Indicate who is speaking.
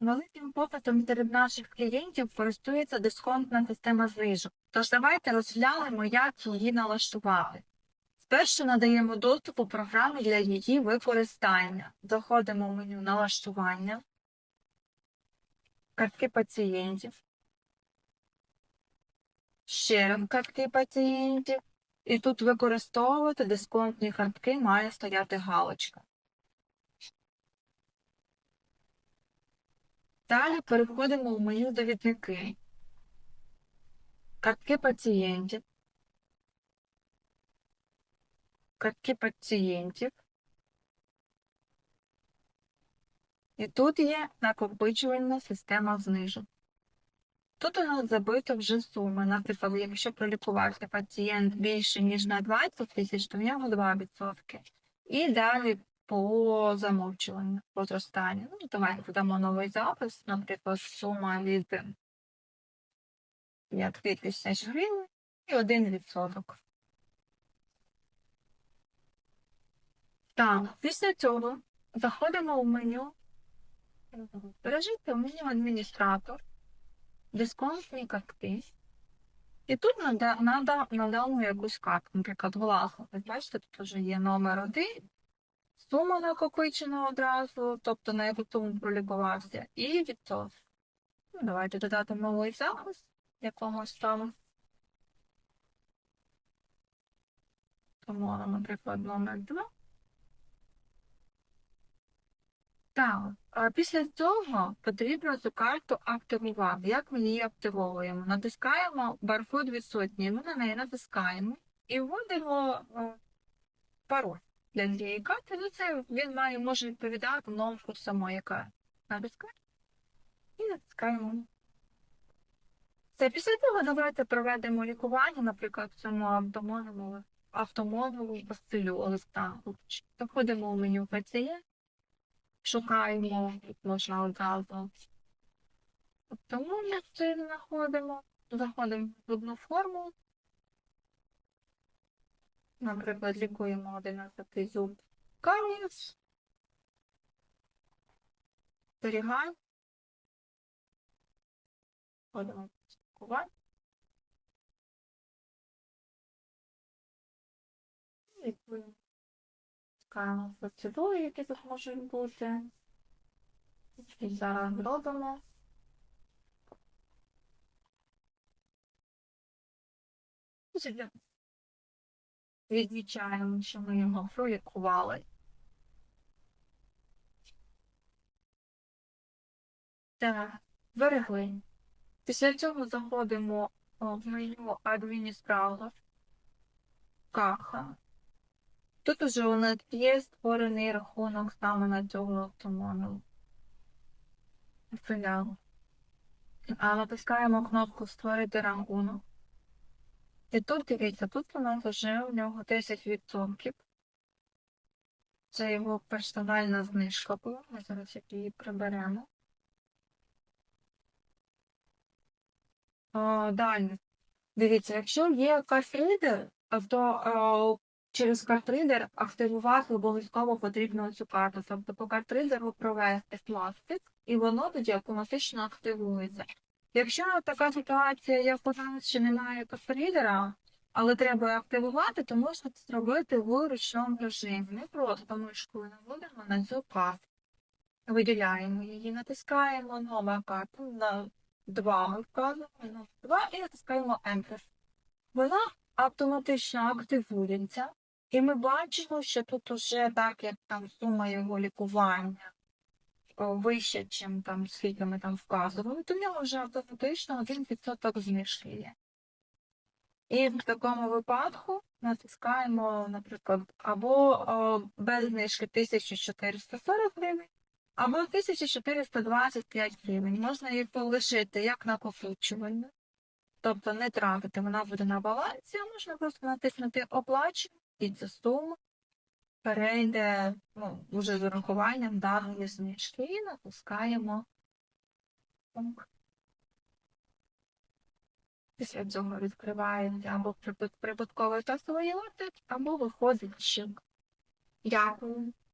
Speaker 1: Великим попитом серед наших клієнтів користується дисконтна система знижок. Тож давайте розглянемо, як її налаштувати. Спершу надаємо доступ у програмі для її використання. Заходимо в меню налаштування, картки пацієнтів, ще картки пацієнтів. І тут використовувати дисконтні картки має стояти галочка. Далі переходимо в меню довідники. Картки пацієнтів. Картки пацієнтів. І тут є накопичувальна система знижок. Тут у нас забито вже суми. Наприклад, якщо пролікувався пацієнт більше, ніж на 20 тисяч, то в нього 2%. І далі по замовчуванню, по зростанню. Ну, давайте додамо новий запис, наприклад, сума від 5 тисяч гривень і 1%. Так, після цього заходимо в меню. Бережіть меню адміністратор, дисконтні картки. І тут нада- нада- надамо якусь картку, наприклад, власну. Ви бачите, тут вже є номер один, сума накопичена одразу, тобто на яку суму пролікувався, і відсоток. Ну, давайте додати новий запис якогось там. Тому, наприклад, номер 2. Так, а після цього потрібно цю карту активувати. Як ми її активовуємо? Натискаємо баркод відсутній, ми на неї натискаємо і вводимо е, пароль для цієї карти. Ну, це він має може відповідати номеру самої карти. Натискаємо і натискаємо. Це після цього давайте проведемо лікування, наприклад, в цьому автомобілю, автомобілу Василю Олександровичу. Заходимо в меню пацієнт. Шукаємо, можна одразу. Тому ми знаходимо. Заходимо в одну форму. Наприклад, лікуємо 11 зуб карієс. Зберігаємо. Ходимо лікувати. Лікуємо. Чекаємо процедури, які тут можуть бути. І зараз робимо. Відмічаємо, що ми його пролікували. Так, зберегли. Після цього заходимо в меню адміністратор. Каха. Тут уже у нас є створений рахунок саме на цього автомобіля. Філіал. А натискаємо кнопку Створити рахунок. І тут дивіться, тут у нас вже у нього 10%. Це його персональна знижка була. Ми зараз її приберемо. Далі. Дивіться, якщо є картридер, то о, через картридер активувати обов'язково потрібно цю карту. Тобто по картридеру провести пластик, і воно тоді автоматично активується. Якщо така ситуація, як у що немає картридера, але треба активувати, то можна це зробити в ручному режимі. Ми просто мишкою наводимо на цю карту. Виділяємо її, натискаємо номер карти на 2 ми вказуємо на 2 і натискаємо Enter. Вона автоматично активується, і ми бачимо, що тут уже так, як там сума його лікування о, вища, чим там скільки ми там вказували, то в нього вже автоматично 1% знижки. І в такому випадку натискаємо, наприклад, або о, без знижки 1440 гривень, або 1425 гривень. Можна їх полишити як накопичувальну, тобто не тратити, вона буде на балансі, а можна просто натиснути оплачу і ця сума перейде ну, вже з урахуванням даної знижки натискаємо. ок. Після цього відкривається або прибутковий тестовий лотик, або виходить чек. Дякую.